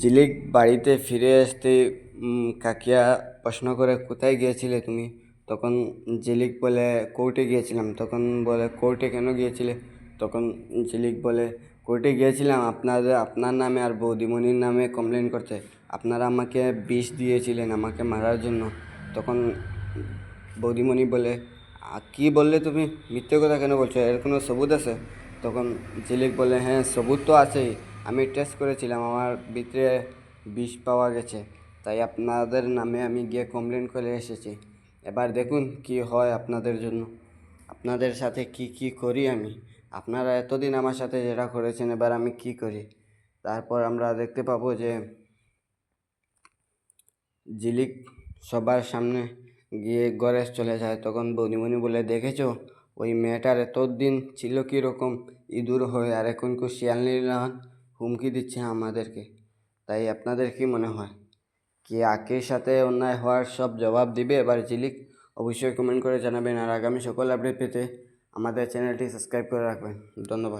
ঝিলিক বাড়িতে ফিরে আসতে কাকিয়া প্রশ্ন করে কোথায় গিয়েছিলে তুমি? তখন ঝিলিক বলে কোর্টে গিয়েছিলাম। তখন বলে কোর্টে কেন গিয়েছিলে? তখন ঝিলিক বলে কোর্টে গিয়েছিলাম আপনাদের আপনার নামে আর বৌদিমণির নামে কমপ্লেন করতে। আপনারা আমাকে বিষ দিয়েছিলেন আমাকে মারার জন্য। তখন বৌদিমণি বলে "আ, কি বললে তুমি? মিথ্যে কথা কেন বলছো? এর কোনো সবুত আছে? তখন ঝিলিক বলে হ্যাঁ সবুত তো আছেই। আমি টেস্ট করেছিলাম, আমার ভিতরে বিষ পাওয়া গেছে। তাই আপনাদের নামে আমি গিয়ে কমপ্লেন করে এসেছি। এবার দেখুন কি হয় আপনাদের জন্য। আপনাদের সাথে কি কি করি আমি? আপনারা এতদিন আমার সাথে যেটা করেছেন, এবার আমি কি করি? তারপর আমরা দেখতে পাবো যে ঝিলিক সবার সামনে গিয়ে ঘরে চলে যায়। তখন বৌদিমণি বলে, দেখেছ? ওই মেয়েটার এতদিন ছিল কীরকম ইঁদুর হয়ে, আর এখন কেউ শিয়ালনিরা হুমকি দিচ্ছে আমাদেরকে। তাই আপনাদের কি মনে হয়? কি আকির সাথে অন্যায় হওয়ার সব জবাব দিবে? এবার ঝিলিক অবশ্যই কমেন্ট করে জানাবেন। আর আগামী সকল আপডেট পেতে আমাদের চ্যানেলটি সাবস্ক্রাইব করে রাখবেন। ধন্যবাদ।